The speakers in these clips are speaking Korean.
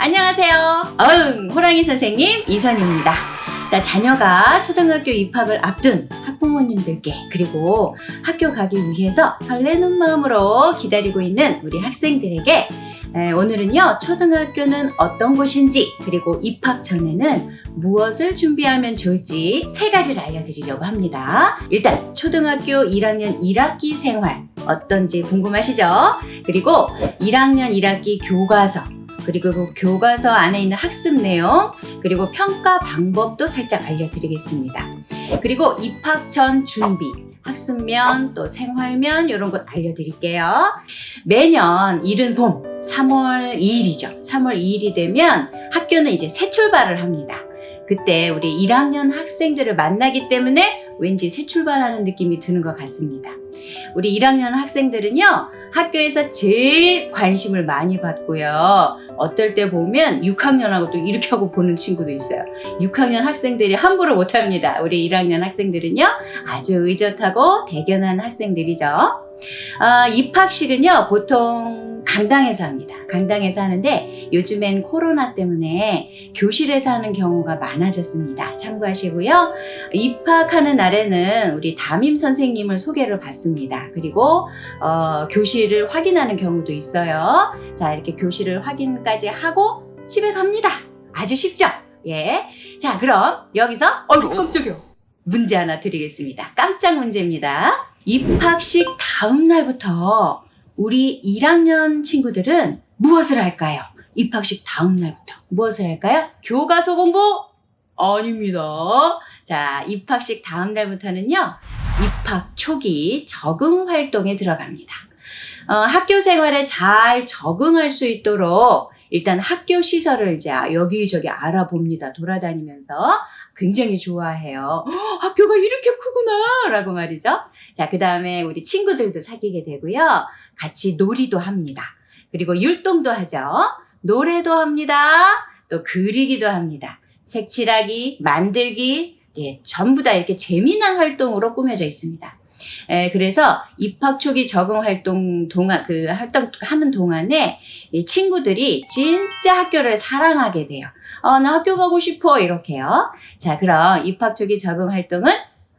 안녕하세요. 어흥, 호랑이 선생님 이선입니다. 자, 자녀가 초등학교 입학을 앞둔 학부모님들께 그리고 학교 가기 위해서 설레는 마음으로 기다리고 있는 우리 학생들에게 에, 오늘은요, 초등학교는 어떤 곳인지, 그리고 입학 전에는 무엇을 준비하면 좋을지 세 가지를 알려드리려고 합니다. 일단, 초등학교 1학년 1학기 생활, 어떤지 궁금하시죠? 그리고 1학년 1학기 교과서, 그리고 그 교과서 안에 있는 학습 내용, 그리고 평가 방법도 살짝 알려드리겠습니다. 그리고 입학 전 준비, 학습면, 또 생활면, 이런 것 알려드릴게요. 매년 이른 봄, 3월 2일이죠. 3월 2일이 되면 학교는 이제 새 출발을 합니다. 그때 우리 1학년 학생들을 만나기 때문에 왠지 새 출발하는 느낌이 드는 것 같습니다. 우리 1학년 학생들은요, 학교에서 제일 관심을 많이 받고요. 어떨 때 보면 6학년하고 또 이렇게 하고 보는 친구도 있어요. 6학년 학생들이 함부로 못합니다. 우리 1학년 학생들은요, 아주 의젓하고 대견한 학생들이죠. 아, 입학식은요, 보통 강당에서 합니다. 강당에서 하는데 요즘엔 코로나 때문에 교실에서 하는 경우가 많아졌습니다. 참고하시고요. 입학하는 날에는 우리 담임 선생님을 소개를 받습니다. 그리고 어, 교실을 확인하는 경우도 있어요. 자, 이렇게 교실을 확인까지 하고 집에 갑니다. 아주 쉽죠? 예. 자, 그럼 여기서 어이구 깜짝이야. 문제 하나 드리겠습니다. 깜짝 문제입니다. 입학식 다음 날부터 우리 1학년 친구들은 무엇을 할까요? 입학식 다음 날부터 무엇을 할까요? 교과서 공부? 아닙니다. 자, 입학식 다음 날부터는요, 입학 초기 적응 활동에 들어갑니다. 어, 학교 생활에 잘 적응할 수 있도록 일단 학교 시설을 이제 여기저기 알아봅니다. 돌아다니면서 굉장히 좋아해요. "헉, 학교가 이렇게 라고 말이죠. 자, 그 다음에 우리 친구들도 사귀게 되고요. 같이 놀이도 합니다. 그리고 율동도 하죠. 노래도 합니다. 또 그리기도 합니다. 색칠하기, 만들기, 예, 전부 다 이렇게 재미난 활동으로 꾸며져 있습니다. 에, 그래서 입학 초기 적응 활동 동안, 그 활동 하는 동안에 이 친구들이 진짜 학교를 사랑하게 돼요. 어, 나 학교 가고 싶어. 이렇게요. 자, 그럼 입학 초기 적응 활동은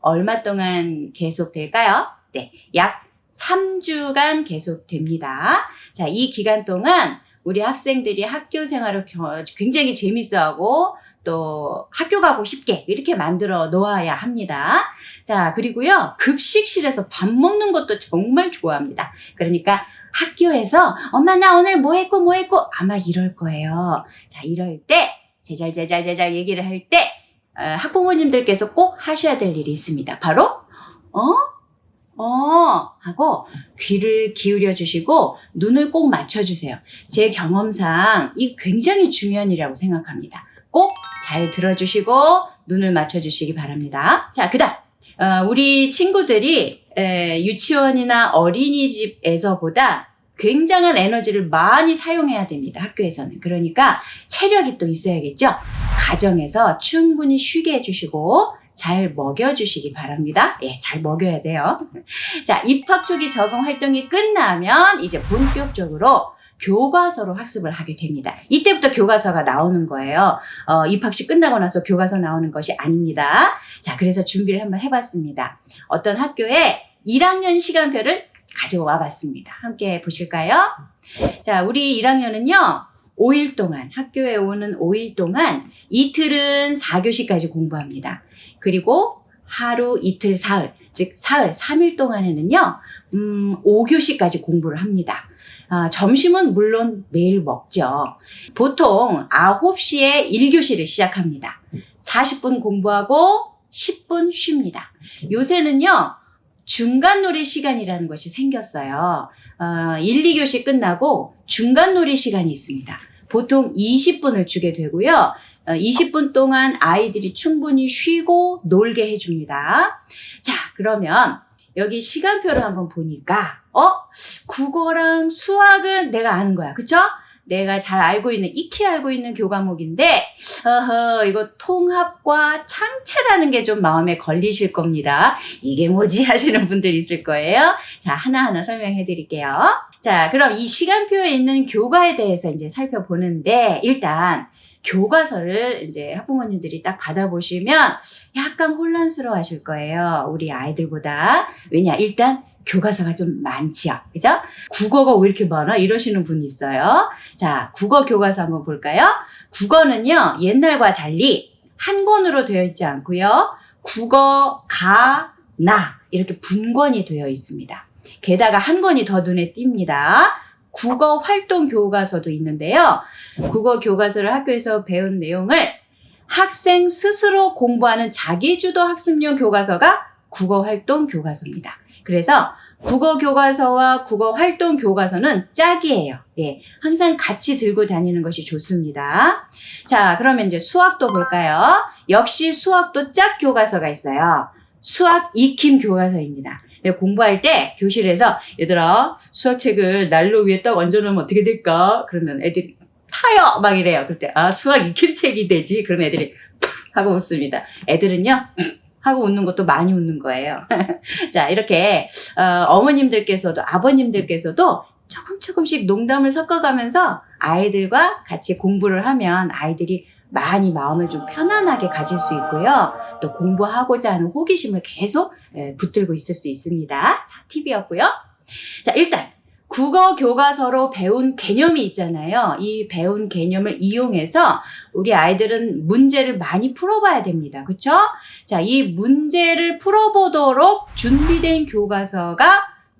얼마 동안 계속될까요? 네, 약 3주간 계속됩니다. 자, 이 기간 동안 우리 학생들이 학교 생활을 겨- 굉장히 재밌어하고 또 학교 가고 싶게 이렇게 만들어 놓아야 합니다. 자, 그리고요, 급식실에서 밥 먹는 것도 정말 좋아합니다. 그러니까 학교에서 엄마 나 오늘 뭐 했고 뭐 했고 아마 이럴 거예요. 자, 이럴 때 제잘 제잘 제잘 얘기를 할때 어, 학부모님들께서 꼭 하셔야 될 일이 있습니다. 바로 어? 어, 하고 귀를 기울여 주시고 눈을 꼭 맞춰 주세요. 제 경험상 이 굉장히 중요한 일이라고 생각합니다. 꼭 잘 들어주시고 눈을 맞춰 주시기 바랍니다. 자, 그 다음. 어, 우리 친구들이 에, 유치원이나 어린이집에서보다 굉장한 에너지를 많이 사용해야 됩니다. 학교에서는. 그러니까 체력이 또 있어야겠죠? 가정에서 충분히 쉬게 해주시고 잘 먹여주시기 바랍니다. 예, 잘 먹여야 돼요. 자, 입학 초기 적응 활동이 끝나면 이제 본격적으로 교과서로 학습을 하게 됩니다. 이때부터 교과서가 나오는 거예요. 어, 입학식 끝나고 나서 교과서 나오는 것이 아닙니다. 자, 그래서 준비를 한번 해봤습니다. 어떤 학교에 1학년 시간표를 가지고 와봤습니다. 함께 보실까요? 자, 우리 1학년은요, 5일 동안, 학교에 오는 5일 동안 이틀은 4교시까지 공부합니다. 그리고 하루, 이틀, 사흘, 즉, 사흘, 3일 동안에는요, 음, 5교시까지 공부를 합니다. 아, 점심은 물론 매일 먹죠. 보통 9시에 1교시를 시작합니다. 40분 공부하고 10분 쉽니다. 요새는요, 중간 놀이 시간이라는 것이 생겼어요. 어, 1, 2교시 끝나고 중간 놀이 시간이 있습니다. 보통 20분을 주게 되고요. 어, 20분 동안 아이들이 충분히 쉬고 놀게 해줍니다. 자, 그러면 여기 시간표를 한번 보니까, 어? 국어랑 수학은 내가 아는 거야. 그쵸? 내가 잘 알고 있는, 익히 알고 있는 교과목인데, 어허, 이거 통합과 창체라는 게 좀 마음에 걸리실 겁니다. 이게 뭐지 하시는 분들 있을 거예요. 자, 하나하나 설명해 드릴게요. 자, 그럼 이 시간표에 있는 교과에 대해서 이제 살펴보는데, 일단, 교과서를 이제 학부모님들이 딱 받아보시면 약간 혼란스러워 하실 거예요. 우리 아이들보다. 왜냐? 일단 교과서가 좀 많지요. 그죠? 국어가 왜 이렇게 많아? 이러시는 분 있어요. 자, 국어 교과서 한번 볼까요? 국어는요, 옛날과 달리 한 권으로 되어 있지 않고요. 국어, 가, 나 이렇게 분권이 되어 있습니다. 게다가 한 권이 더 눈에 띕니다. 국어 활동 교과서도 있는데요. 국어 교과서를 학교에서 배운 내용을 학생 스스로 공부하는 자기주도 학습용 교과서가 국어 활동 교과서입니다. 그래서 국어 교과서와 국어 활동 교과서는 짝이에요. 예. 항상 같이 들고 다니는 것이 좋습니다. 자, 그러면 이제 수학도 볼까요? 역시 수학도 짝 교과서가 있어요. 수학 익힘 교과서입니다. 네, 공부할 때 교실에서 얘들아 수학책을 난로 위에 딱 얹어놓으면 어떻게 될까? 그러면 애들이 타요! 막 이래요. 그때 아 수학 익힘책이 되지. 그러면 애들이 푹 하고 웃습니다. 애들은요 하고 웃는 것도 많이 웃는 거예요. 자 이렇게 어, 어머님들께서도 아버님들께서도 조금 조금씩 농담을 섞어가면서 아이들과 같이 공부를 하면 아이들이 많이 마음을 좀 편안하게 가질 수 있고요. 또 공부하고자 하는 호기심을 계속 예, 붙들고 있을 수 있습니다. 자, 팁이었고요. 자, 일단 국어 교과서로 배운 개념이 있잖아요. 이 배운 개념을 이용해서 우리 아이들은 문제를 많이 풀어봐야 됩니다. 그쵸? 자, 이 문제를 풀어보도록 준비된 교과서가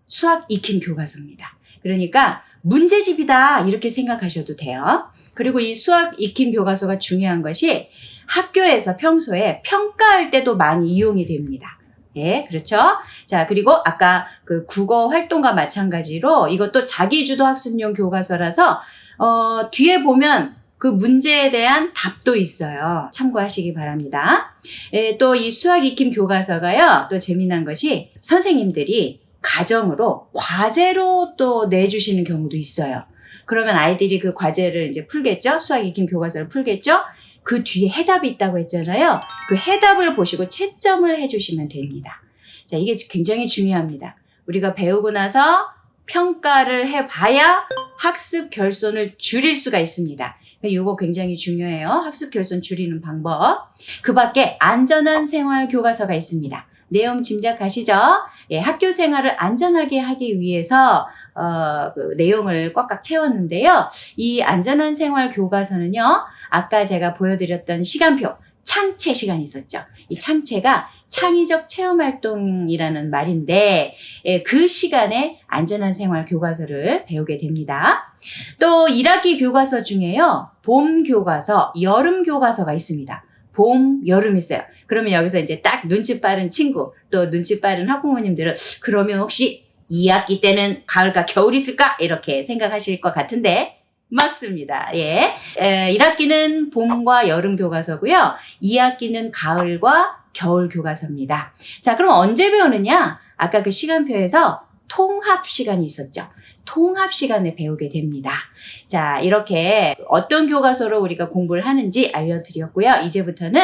수학 익힘 교과서입니다. 그러니까 문제집이다 이렇게 생각하셔도 돼요. 그리고 이 수학 익힘 교과서가 중요한 것이 학교에서 평소에 평가할 때도 많이 이용이 됩니다. 예, 그렇죠? 자, 그리고 아까 그 국어 활동과 마찬가지로 이것도 자기주도 학습용 교과서라서, 어, 뒤에 보면 그 문제에 대한 답도 있어요. 참고하시기 바랍니다. 예, 또 이 수학 익힘 교과서가요, 또 재미난 것이 선생님들이 가정으로 과제로 또 내주시는 경우도 있어요. 그러면 아이들이 그 과제를 이제 풀겠죠? 수학 익힘 교과서를 풀겠죠? 그 뒤에 해답이 있다고 했잖아요. 그 해답을 보시고 채점을 해주시면 됩니다. 자, 이게 굉장히 중요합니다. 우리가 배우고 나서 평가를 해봐야 학습 결손을 줄일 수가 있습니다. 이거 굉장히 중요해요. 학습 결손 줄이는 방법. 그 밖에 안전한 생활 교과서가 있습니다. 내용 짐작하시죠? 예, 학교 생활을 안전하게 하기 위해서 어, 그 내용을 꽉꽉 채웠는데요. 이 안전한 생활 교과서는요. 아까 제가 보여드렸던 시간표 창체 시간이 있었죠. 이 창체가 창의적 체험 활동이라는 말인데 예, 그 시간에 안전한 생활 교과서를 배우게 됩니다. 또 1학기 교과서 중에요. 봄 교과서, 여름 교과서가 있습니다. 봄, 여름 있어요. 그러면 여기서 이제 딱 눈치 빠른 친구, 또 눈치 빠른 학부모님들은 그러면 혹시 2학기 때는 가을과 겨울 있을까? 이렇게 생각하실 것 같은데 맞습니다. 예. 에, 1학기는 봄과 여름 교과서고요. 2학기는 가을과 겨울 교과서입니다. 자, 그럼 언제 배우느냐? 아까 그 시간표에서 통합 시간이 있었죠. 통합 시간에 배우게 됩니다. 자, 이렇게 어떤 교과서로 우리가 공부를 하는지 알려드렸고요. 이제부터는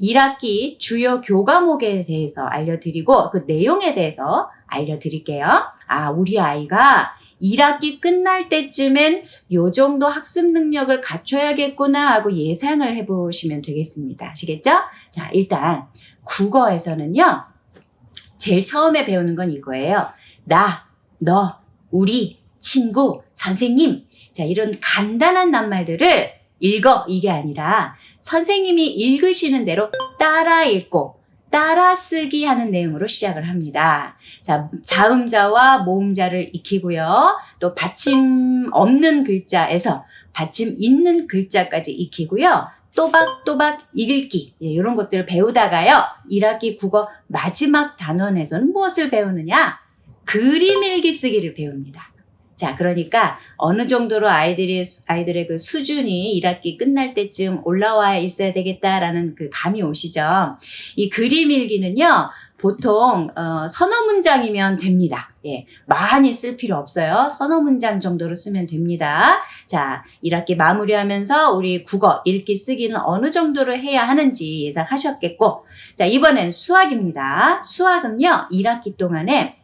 1학기 주요 교과목에 대해서 알려드리고 그 내용에 대해서 알려드릴게요. 아, 우리 아이가 1학기 끝날 때쯤엔 요 정도 학습 능력을 갖춰야겠구나 하고 예상을 해보시면 되겠습니다. 아시겠죠? 자, 일단 국어에서는요. 제일 처음에 배우는 건 이거예요. 나, 너, 우리, 친구, 선생님. 자, 이런 간단한 낱말들을 읽어 이게 아니라 선생님이 읽으시는 대로 따라 읽고 따라 쓰기 하는 내용으로 시작을 합니다. 자, 자음자와 모음자를 익히고요. 또 받침 없는 글자에서 받침 있는 글자까지 익히고요. 또박또박 읽기 예, 이런 것들을 배우다가요. 1학기 국어 마지막 단원에서는 무엇을 배우느냐? 그림 읽기 쓰기를 배웁니다. 자, 그러니까 어느 정도로 아이들이 아이들의 그 수준이 1학기 끝날 때쯤 올라와 있어야 되겠다라는 그 감이 오시죠. 이 그림 일기는요. 보통 어, 서너 문장이면 됩니다. 예, 많이 쓸 필요 없어요. 서너 문장 정도로 쓰면 됩니다. 자, 1학기 마무리하면서 우리 국어 읽기 쓰기는 어느 정도로 해야 하는지 예상하셨겠고, 자 이번엔 수학입니다. 수학은요 1학기 동안에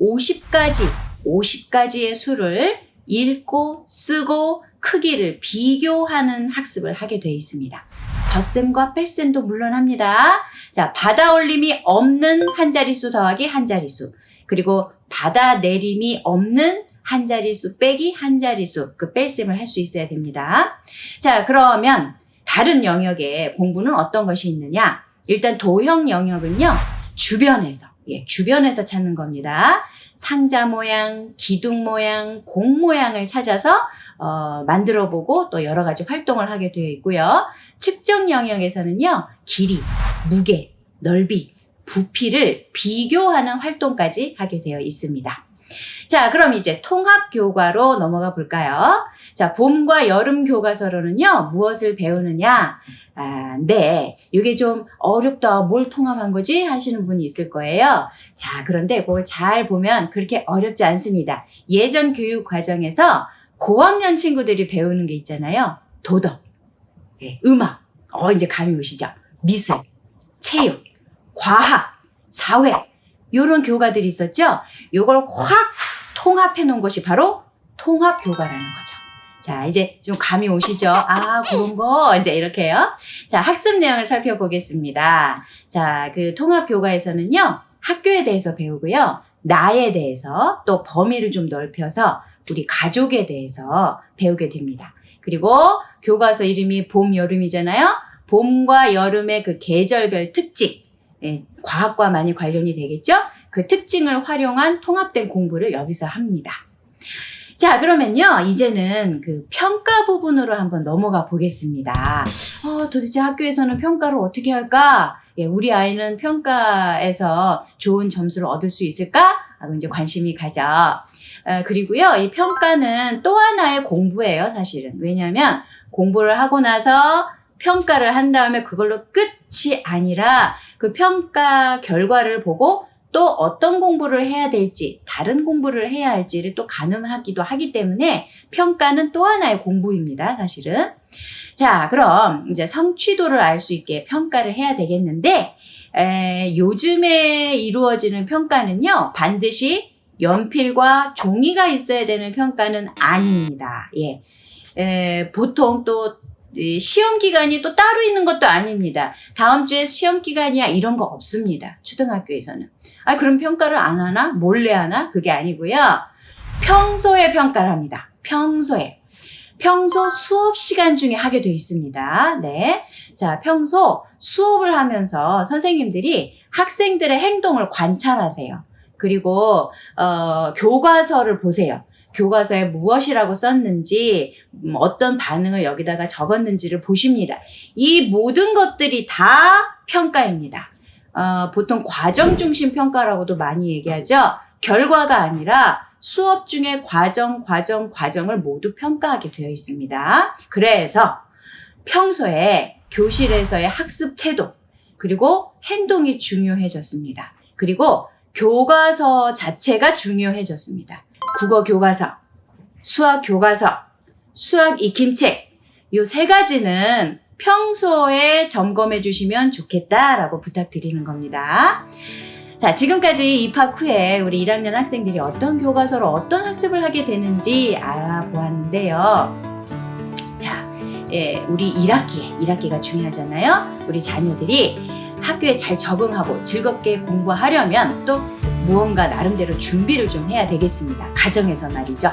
50가지 50가지의 수를 읽고 쓰고 크기를 비교하는 학습을 하게 되어 있습니다. 덧셈과 뺄셈도 물론 합니다. 자, 받아 올림이 없는 한 자릿수 더하기 한 자릿수. 그리고 받아 내림이 없는 한 자릿수 빼기 한 자릿수. 그 뺄셈을 할 수 있어야 됩니다. 자, 그러면 다른 영역의 공부는 어떤 것이 있느냐? 일단 도형 영역은요, 주변에서, 예, 주변에서 찾는 겁니다. 상자 모양, 기둥 모양, 공 모양을 찾아서 어, 만들어 보고 또 여러 가지 활동을 하게 되어 있고요. 측정 영역에서는요, 길이, 무게, 넓이, 부피를 비교하는 활동까지 하게 되어 있습니다. 자, 그럼 이제 통합 교과로 넘어가 볼까요? 자, 봄과 여름 교과서로는요, 무엇을 배우느냐? 아, 네. 이게 좀 어렵다. 뭘 통합한 거지? 하시는 분이 있을 거예요. 자, 그런데 그걸 잘 보면 그렇게 어렵지 않습니다. 예전 교육 과정에서 고학년 친구들이 배우는 게 있잖아요. 도덕, 예, 음악, 어, 이제 감이 오시죠? 미술, 체육, 과학, 사회, 요런 교과들이 있었죠? 요걸 확 통합해 놓은 것이 바로 통합 교과라는 거죠. 자, 이제 좀 감이 오시죠? 아, 그런 거. 이제 이렇게요. 자, 학습 내용을 살펴보겠습니다. 자, 그 통합 교과에서는요, 학교에 대해서 배우고요, 나에 대해서 또 범위를 좀 넓혀서 우리 가족에 대해서 배우게 됩니다. 그리고 교과서 이름이 봄, 여름이잖아요. 봄과 여름의 그 계절별 특징, 예, 과학과 많이 관련이 되겠죠? 그 특징을 활용한 통합된 공부를 여기서 합니다. 자, 그러면요, 이제는 그 평가 부분으로 한번 넘어가 보겠습니다. 어, 도대체 학교에서는 평가를 어떻게 할까? 예, 우리 아이는 평가에서 좋은 점수를 얻을 수 있을까? 하고 이제 관심이 가죠. 어, 그리고요, 이 평가는 또 하나의 공부예요, 사실은. 왜냐하면 공부를 하고 나서 평가를 한 다음에 그걸로 끝이 아니라 그 평가 결과를 보고 또 어떤 공부를 해야 될지, 다른 공부를 해야 할지를 또 가늠하기도 하기 때문에 평가는 또 하나의 공부입니다, 사실은. 자, 그럼 이제 성취도를 알 수 있게 평가를 해야 되겠는데, 에, 요즘에 이루어지는 평가는요, 반드시 연필과 종이가 있어야 되는 평가는 아닙니다. 예. 에, 보통 또이 시험 기간이 또 따로 있는 것도 아닙니다. 다음 주에 시험 기간이야 이런 거 없습니다. 초등학교에서는. 아 그럼 평가를 안 하나? 몰래 하나? 그게 아니고요. 평소에 평가를 합니다. 평소에. 평소 수업 시간 중에 하게 돼 있습니다. 네. 자, 평소 수업을 하면서 선생님들이 학생들의 행동을 관찰하세요. 그리고 어, 교과서를 보세요. 교과서에 무엇이라고 썼는지, 음, 어떤 반응을 여기다가 적었는지를 보십니다. 이 모든 것들이 다 평가입니다. 어, 보통 과정 중심 평가라고도 많이 얘기하죠. 결과가 아니라 수업 중에 과정, 과정, 과정을 모두 평가하게 되어 있습니다. 그래서 평소에 교실에서의 학습 태도, 그리고 행동이 중요해졌습니다. 그리고 교과서 자체가 중요해졌습니다. 국어 교과서, 수학 교과서, 수학 익힘책, 요 세 가지는 평소에 점검해 주시면 좋겠다라고 부탁드리는 겁니다. 자, 지금까지 입학 후에 우리 1학년 학생들이 어떤 교과서로 어떤 학습을 하게 되는지 알아보았는데요. 자, 예, 우리 1학기에, 1학기가 중요하잖아요. 우리 자녀들이 학교에 잘 적응하고 즐겁게 공부하려면 또 무언가 나름대로 준비를 좀 해야 되겠습니다. 가정에서 말이죠.